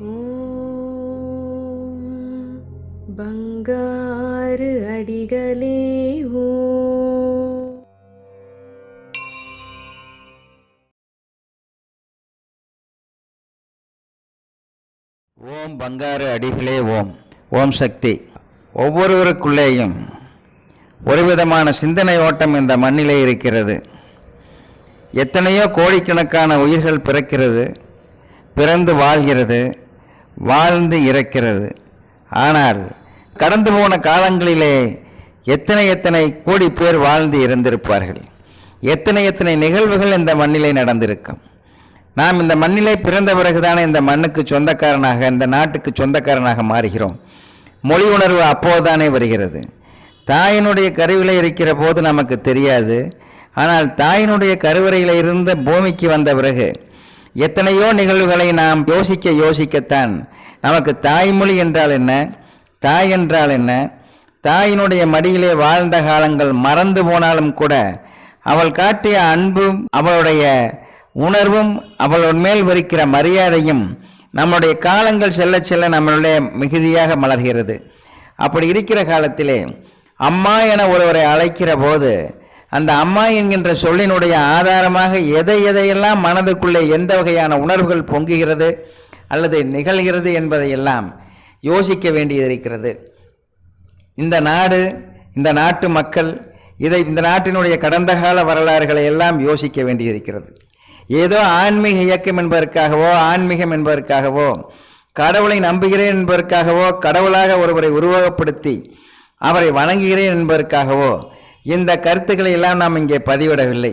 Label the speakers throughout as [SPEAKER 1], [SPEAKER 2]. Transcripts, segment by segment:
[SPEAKER 1] ஓம் பங்காரு அடிகளே ஓம்.
[SPEAKER 2] ஓம் பங்காரு அடிகளே ஓம். ஓம் சக்தி. ஒவ்வொருவருக்குள்ளேயும் ஒரு விதமான சிந்தனை ஓட்டம் இந்த மண்ணிலே இருக்கிறது. எத்தனையோ கோடிக்கணக்கான உயிர்கள் பிறக்கிறது பிறந்து வாழ்கிறது. வாழ்ந்து இறக்கிறது. ஆனால் கடந்து போன காலங்களிலே எத்தனை எத்தனை கோடி பேர் வாழ்ந்து இறந்திருப்பார்கள். எத்தனை எத்தனை நிகழ்வுகள் இந்த மண்ணிலே நடந்திருக்கும். நாம் இந்த மண்ணிலே பிறந்த பிறகுதானே இந்த மண்ணுக்கு சொந்தக்காரனாக இந்த நாட்டுக்கு சொந்தக்காரனாக மாறுகிறோம். மொழி உணர்வு அப்போதுதானே வருகிறது. தாயினுடைய கருவிலே இருக்கிற போது நமக்கு தெரியாது. ஆனால் தாயினுடைய கருவறையில் இருந்த பூமிக்கு வந்த பிறகு எத்தனையோ நிகழ்வுகளை நாம் யோசிக்க யோசிக்கத்தான். நமக்கு தாய்மொழி என்றால் என்ன? தாய் என்றால் என்ன? தாயினுடைய மடியிலே வாழ்ந்த காலங்கள் மறந்து போனாலும் கூட அவள் காட்டிய அன்பும் அவளுடைய உணர்வும் அவள் மேல் வருகிற மரியாதையும் நம்முடைய காலங்கள் செல்ல செல்ல நம்மளுடைய மிகுதியாக மலர்கிறது. அப்படி இருக்கிற காலத்திலே அம்மா என ஒருவரை அழைக்கிற போது அந்த அம்மா என்கின்ற சொல்லினுடைய ஆதாரமாக எதை எதையெல்லாம் மனதுக்குள்ளே எந்த வகையான உணர்வுகள் பொங்குகிறது அல்லது நிகழ்கிறது என்பதையெல்லாம் யோசிக்க வேண்டியிருக்கிறது இந்த நாடு இந்த நாட்டு மக்கள் இதை இந்த நாட்டினுடைய கடந்த கால வரலாறுகளை எல்லாம் யோசிக்க வேண்டியிருக்கிறது ஏதோ ஆன்மீக இயக்கம் என்பதற்காகவோ ஆன்மீகம் என்பதற்காகவோ கடவுளை நம்புகிறேன் என்பதற்காகவோ கடவுளாக ஒருவரை உருவகப்படுத்தி அவரை வணங்குகிறேன் என்பதற்காகவோ இந்த கருத்துக்களை எல்லாம் நாம் இங்கே பதிவிடவில்லை.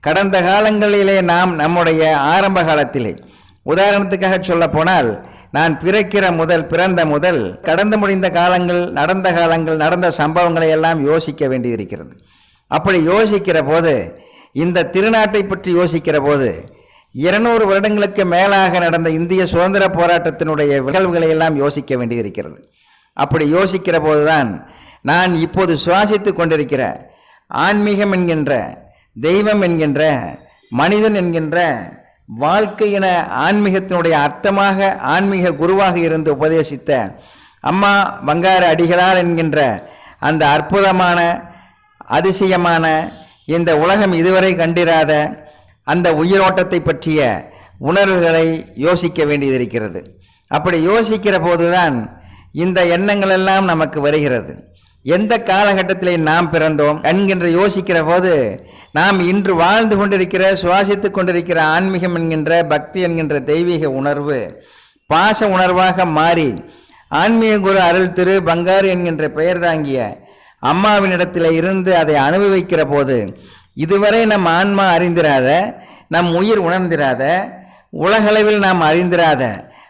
[SPEAKER 2] கடந்த காலங்களிலே நாம் நம்முடைய ஆரம்ப காலத்திலே உதாரணத்துக்காக சொல்ல போனால் நான் பிறக்கிற முதல் பிறந்த முதல் கடந்து முடிந்த காலங்கள் நடந்த காலங்கள் நடந்த சம்பவங்களை எல்லாம் யோசிக்க வேண்டியிருக்கிறது. அப்படி யோசிக்கிற போது இந்த திருநாட்டை பற்றி யோசிக்கிற போது இருநூறு வருடங்களுக்கு மேலாக நடந்த இந்திய சுதந்திர போராட்டத்தினுடைய நிகழ்வுகளை எல்லாம் யோசிக்க வேண்டியிருக்கிறது. அப்படி யோசிக்கிற போதுதான் நான் இப்போது சுவாசித்து கொண்டிருக்கிற ஆன்மீகம் என்கின்ற தெய்வம் என்கின்ற மனிதன் என்கின்ற வாழ்க்கை என ஆன்மீகத்தினுடைய அர்த்தமாக ஆன்மீக குருவாக இருந்து உபதேசித்த அம்மா பங்கார அடிகளார் என்கின்ற அந்த அற்புதமான அதிசயமான இந்த உலகம் இதுவரை கண்டிராத அந்த உயிரோட்டத்தை பற்றிய உணர்வுகளை யோசிக்க வேண்டியதிருக்கிறது அப்படி யோசிக்கிற போதுதான் இந்த எண்ணங்கள் எல்லாம் நமக்கு வருகிறது. எந்த காலகட்டத்திலே நாம் பிறந்தோம் என்கின்ற யோசிக்கிற போது நாம் இன்று வாழ்ந்து கொண்டிருக்கிற சுவாசித்து கொண்டிருக்கிற ஆன்மீகம் என்கின்ற பக்தி என்கின்ற தெய்வீக உணர்வு பாச உணர்வாக மாறி ஆன்மீக குரு அருள் திரு பங்காரு என்கின்ற பெயர் தாங்கிய அம்மாவினிடத்தில் இருந்து அதை அனுபவிக்கிற போது இதுவரை நம் ஆன்மா அறிந்திராத நம் உயிர் உணர்ந்திராத உலகளவில் நாம் அறிந்திராத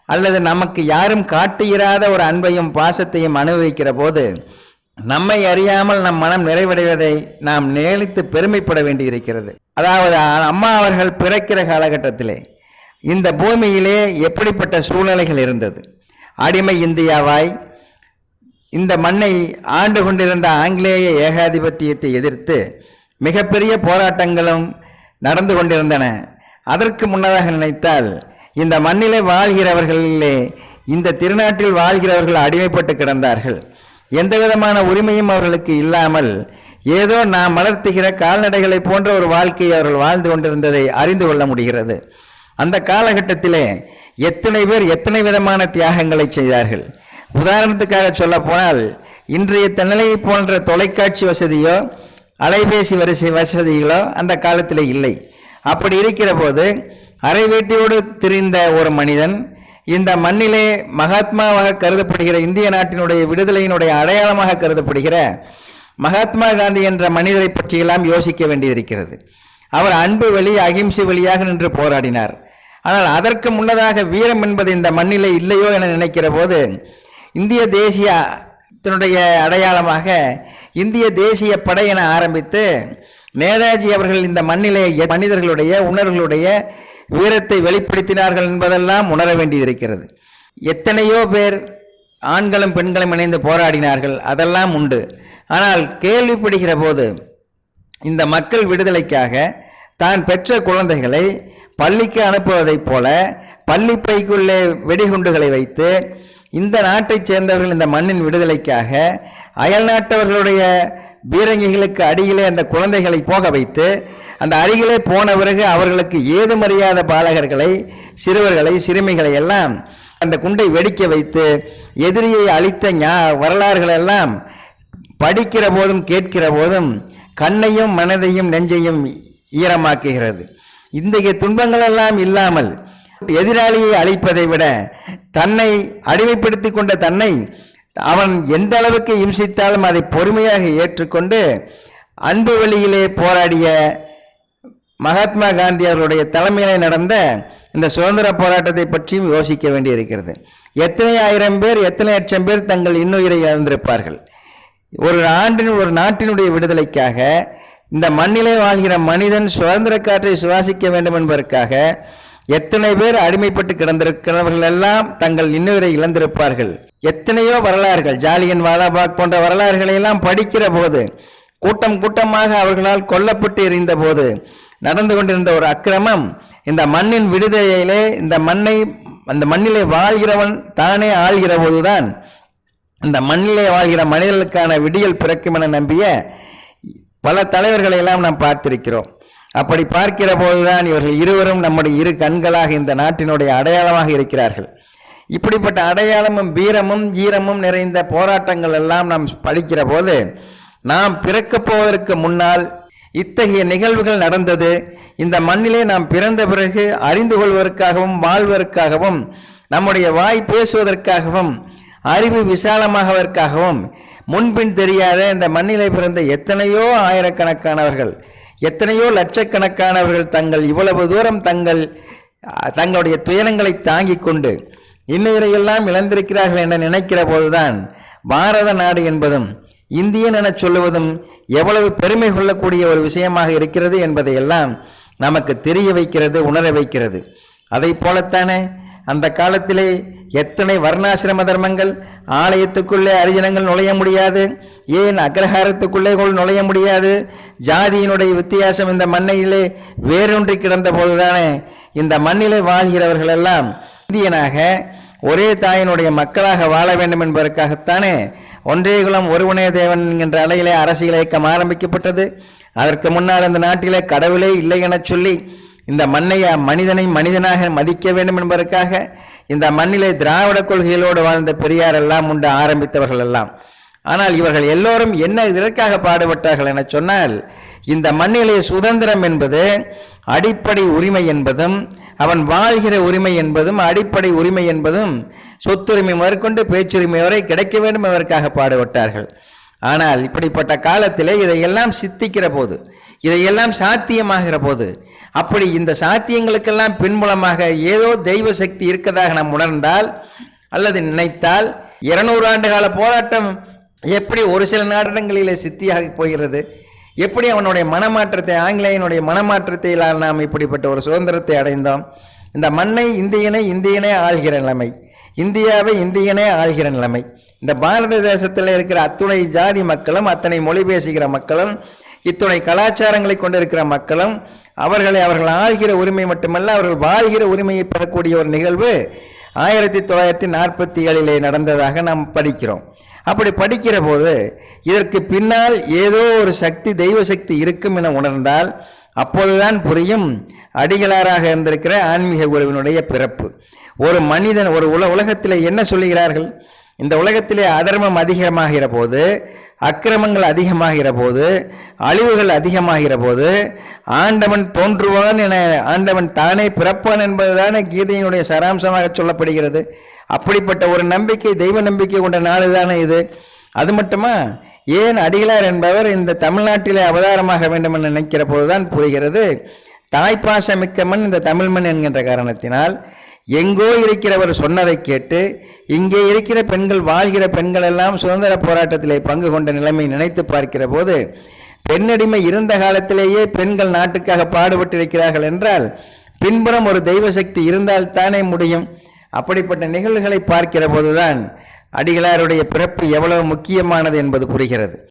[SPEAKER 2] அல்லது நமக்கு யாரும் காட்டுகிறாத ஒரு அன்பையும் பாசத்தையும் அனுபவிக்கிற போது நம்மை அறியாமல் நம் மனம் நிறைவடைவதை நாம் நேளித்து பெருமைப்பட வேண்டியிருக்கிறது. அதாவது அம்மா அவர்கள் பிறக்கிற காலகட்டத்திலே இந்த பூமியிலே எப்படிப்பட்ட சூழ்நிலைகள் இருந்தது? அடிமை இந்தியாவாய் இந்த மண்ணை ஆண்டு கொண்டிருந்த ஆங்கிலேய ஏகாதிபத்தியத்தை எதிர்த்து மிகப்பெரிய போராட்டங்களும் நடந்து கொண்டிருந்தன. அதற்கு முன்னதாக நினைத்தால் இந்த மண்ணிலே வாழ்கிறவர்களிலே இந்த திருநாட்டில் வாழ்கிறவர்கள் அடிமைப்பட்டு கிடந்தார்கள். எந்த விதமான உரிமையும் அவர்களுக்கு இல்லாமல் ஏதோ நாம் வளர்த்துகிற கால்நடைகளை போன்ற ஒரு வாழ்க்கையை அவர்கள் வாழ்ந்து கொண்டிருந்ததை அறிந்து கொள்ள முடிகிறது. அந்த காலகட்டத்திலே எத்தனை பேர் எத்தனை விதமான தியாகங்களை செய்தார்கள்? உதாரணத்துக்காக சொல்ல போனால் இன்றைய தன்னிலையை போன்ற தொலைக்காட்சி வசதியோ அலைபேசி வரிசை வசதிகளோ அந்த காலத்தில் இல்லை. அப்படி இருக்கிற போது அரை வேட்டியோடு திரிந்த ஒரு மனிதன் இந்த மண்ணிலே மகாத்மாவாக கருதப்படுகிற இந்திய நாட்டினுடைய விடுதலையினுடைய அடையாளமாக கருதப்படுகிற மகாத்மா காந்தி என்ற மனிதரை பற்றியெல்லாம் யோசிக்க வேண்டியிருக்கிறது. அவர் அன்பு வழி அகிம்சை வழியாக நின்று போராடினார். ஆனால் அதற்கு முன்னதாக வீரம் என்பது இந்த மண்ணிலே இல்லையோ என நினைக்கிற போது இந்திய தேசியத்தினுடைய அடையாளமாக இந்திய தேசிய படை என ஆரம்பித்து நேதாஜி அவர்கள் இந்த மண்ணிலே மனிதர்களுடைய உணர்வுகளுடைய வீரத்தை வெளிப்படுத்தினார்கள் என்பதெல்லாம் உணர வேண்டியிருக்கிறது. எத்தனையோ பேர் ஆண்களும் பெண்களும் இணைந்து போராடினார்கள் அதெல்லாம் உண்டு. ஆனால் கேள்விப்படுகிற போது இந்த மக்கள் விடுதலைக்காக தான் பெற்ற குழந்தைகளை பள்ளிக்கு அனுப்புவதைப் போல பள்ளி பைக்குள்ளே வெடிகுண்டுகளை வைத்து இந்த நாட்டைச் சேர்ந்தவர்கள் இந்த மண்ணின் விடுதலைக்காக அயல் நாட்டவர்களுடைய பீரங்கிகளுக்கு அடியிலே அந்த குழந்தைகளை போக வைத்து அந்த அருகிலே போன பிறகு அவர்களுக்கு ஏதுமறியாத பாலகர்களை சிறுவர்களை சிறுமிகளை எல்லாம் அந்த குண்டை வெடிக்க வைத்து எதிரியை அழித்த ஞா வரலாறுகள் எல்லாம் படிக்கிற போதும் கேட்கிற போதும் கண்ணையும் மனதையும் நெஞ்சையும் ஈரமாக்குகிறது. இன்றைய துன்பங்களெல்லாம் இல்லாமல் எதிராளியை அழிப்பதை விட தன்னை அடிமைப்படுத்தி கொண்ட தன்னை அவன் எந்த அளவுக்கு இம்சித்தாலும் அதை பொறுமையாக ஏற்றுக்கொண்டு அன்பு வழியிலே போராடிய மகாத்மா காந்தி அவருடைய தலைமையிலே நடந்த இந்த சுதந்திர போராட்டத்தை பற்றியும் யோசிக்க வேண்டியிருக்கிறது. எத்தனை ஆயிரம் பேர் எத்தனை லட்சம் பேர் தங்கள் இன்னுயிரை இழந்திருப்பார்கள்? ஒரு ஆண்டின் ஒரு நாட்டினுடைய விடுதலைக்காக இந்த மண்ணிலே வாழ்கிற மனிதன் சுதந்திர காற்றை சுவாசிக்க வேண்டும் என்பதற்காக எத்தனை பேர் அடிமைப்பட்டு கிடந்திருக்கிறவர்கள் எல்லாம் தங்கள் இன்னுயிரை இழந்திருப்பார்கள்? எத்தனையோ வரலாறுகள் ஜாலியன் வாலாபாக் போன்ற வரலாறுகளை எல்லாம் படிக்கிற போது கூட்டம் கூட்டமாக அவர்களால் கொல்லப்பட்டு எறிந்த போது நடந்து கொண்டிருந்த ஒரு அக்கிரமம் இந்த மண்ணின் விடுதலையிலே இந்த மண்ணை அந்த மண்ணிலே வாழ்கிறவன் தானே ஆள்கிற போதுதான் இந்த மண்ணிலே வாழ்கிற மனிதர்களுக்கான விடியல் பிறக்கும் என நம்பிய பல தலைவர்களை எல்லாம் நாம் பார்த்திருக்கிறோம். அப்படி பார்க்கிற போதுதான் இவர்கள் இருவரும் நம்முடைய இரு கண்களாக இந்த நாட்டினுடைய அடையாளமாக இருக்கிறார்கள். இப்படிப்பட்ட அடையாளமும் வீரமும் ஈரமும் நிறைந்த போராட்டங்கள் எல்லாம் நாம் படிக்கிற போது நாம் பிறக்கப் போவதற்கு முன்னால் இத்தகைய நிகழ்வுகள் நடந்தது. இந்த மண்ணிலே நாம் பிறந்த பிறகு அறிந்து கொள்வதற்காகவும் வாழ்வதற்காகவும் நம்முடைய வாய் பேசுவதற்காகவும் அறிவு விசாலமாகவதற்காகவும் முன்பின் தெரியாத இந்த மண்ணிலே பிறந்த எத்தனையோ ஆயிரக்கணக்கானவர்கள் எத்தனையோ லட்சக்கணக்கானவர்கள் தங்கள் இவ்வளவு தூரம் தங்கள் தங்களுடைய துயரங்களை தாங்கிக் கொண்டு இன்னுயிரையெல்லாம் இழந்திருக்கிறார்கள் என நினைக்கிற போதுதான் பாரத நாடு என்பதும் இந்தியன் என சொல்லுவதும் எவ்வளவு பெருமை கொள்ளக்கூடிய ஒரு விஷயமாக இருக்கிறது என்பதையெல்லாம் நமக்கு தெரிய வைக்கிறது உணர வைக்கிறது. அதை போலத்தானே அந்த காலத்திலே எத்தனை வர்ணாசிரம தர்மங்கள்? ஆலயத்துக்குள்ளே அரிஜனங்கள் நுழைய முடியாது. ஏன் அக்ரஹாரத்துக்குள்ளே நுழைய முடியாது? ஜாதியினுடைய வித்தியாசம் இந்த மண்ணையிலே வேரூன்றி கிடந்த போதுதானே இந்த மண்ணிலே வாழ்கிறவர்களெல்லாம் இந்தியனாக ஒரே தாயினுடைய மக்களாக வாழ வேண்டும் என்பதற்காகத்தானே ஒன்றே குலம் ஒருவனே தேவன் என்கின்ற அலையிலே அரசியல் இயக்கம் ஆரம்பிக்கப்பட்டது. அதற்கு முன்னால் இந்த நாட்டிலே கடவுளே இல்லை எனச் சொல்லி இந்த மண்ணை மனிதனை மனிதனாக மதிக்க வேண்டும் என்பதற்காக இந்த மண்ணிலே திராவிட கொள்கைகளோடு வாழ்ந்த பெரியார் எல்லாம் உண்டு ஆரம்பித்தவர்கள் எல்லாம். ஆனால் இவர்கள் எல்லோரும் என்ன இதற்காக பாடுபட்டார்கள் என சொன்னால் இந்த மண்ணிலே சுதந்திரம் என்பது அடிப்படை உரிமை என்பதும் அவன் வாழ்கிற உரிமை என்பதும் அடிப்படை உரிமை என்பதும் சொத்துரிமை முதற்கொண்டு பேச்சுரிமை வரை கிடைக்க வேண்டும் என்பதற்காக பாடுபட்டார்கள். ஆனால் இப்படிப்பட்ட காலத்திலே இதையெல்லாம் சித்திக்கிற போது இதையெல்லாம் சாத்தியமாகிற போது அப்படி இந்த சாத்தியங்களுக்கெல்லாம் பின்புலமாக ஏதோ தெய்வ சக்தி இருக்கதாக நாம் உணர்ந்தால் அல்லது நினைத்தால் இருநூறு ஆண்டு கால போராட்டம் எப்படி ஒரு சில நாடகங்களிலே சித்தியாகி போகிறது? எப்படி அவனுடைய மனமாற்றத்தை ஆங்கிலேயனுடைய மனமாற்றத்தையிலால் நாம் இப்படிப்பட்ட ஒரு சுதந்திரத்தை அடைந்தோம்? இந்த மண்ணை இந்தியனை இந்தியனே ஆள்கிற நிலைமை இந்தியாவை இந்தியனே ஆள்கிற நிலைமை இந்த பாரத தேசத்தில் இருக்கிற அத்துணை ஜாதி மக்களும் அத்தனை மொழி பேசுகிற மக்களும் இத்துணை கலாச்சாரங்களை கொண்டிருக்கிற மக்களும் அவர்களை அவர்கள் ஆள்கிற உரிமை மட்டுமல்ல அவர்கள் வாழ்கிற உரிமையை பெறக்கூடிய ஒரு நிகழ்வு ஆயிரத்தி தொள்ளாயிரத்தி நாற்பத்தி ஏழிலே நடந்ததாக நாம் படிக்கிறோம். அப்படி படிக்கிற போது இதற்கு பின்னால் ஏதோ ஒரு சக்தி தெய்வ சக்தி இருக்கும் என உணர்ந்தால் அப்போதுதான் புரியும் அடிகளாராக இருந்திருக்கிற ஆன்மீக குருவினுடைய பிறப்பு. ஒரு மனிதன் ஒரு உல உலகத்தில் என்ன சொல்லுகிறார்கள்? இந்த உலகத்திலே அதர்மம் அதிகமாகிற போது அக்கிரமங்கள் அதிகமாகிற போது அழிவுகள் அதிகமாகிற போது ஆண்டவன் தோன்றுவான் என ஆண்டவன் தானே பிறப்பான் என்பதுதானே கீதையினுடைய சாராம்சமாக சொல்லப்படுகிறது. அப்படிப்பட்ட ஒரு நம்பிக்கை தெய்வ நம்பிக்கை கொண்ட நாடு தானே இது. அது மட்டுமா? ஏன் அடிகளார் என்பவர் இந்த தமிழ்நாட்டிலே அவதாரமாக வேண்டும் என நினைக்கிற போதுதான் புரிகிறது. தாய்ப்பாசமிக்க மண் இந்த தமிழ் மண் என்கின்ற காரணத்தினால் எங்கோ இருக்கிறவர் சொன்னதை கேட்டு இங்கே இருக்கிற பெண்கள் வாழ்கிற பெண்கள் எல்லாம் சுதந்திர போராட்டத்திலே பங்கு கொண்ட நிலைமை நினைத்து பார்க்கிற போது பெண்ணடிமை இருந்த காலத்திலேயே பெண்கள் நாட்டுக்காக பாடுபட்டிருக்கிறார்கள் என்றால் பின்புறம் ஒரு தெய்வ சக்தி இருந்தால் தானே முடியும். அப்படிப்பட்ட நிகழ்வுகளை பார்க்கிற போதுதான் அடிகளாருடைய பிறப்பு எவ்வளவு முக்கியமானது என்பது புரிகிறது.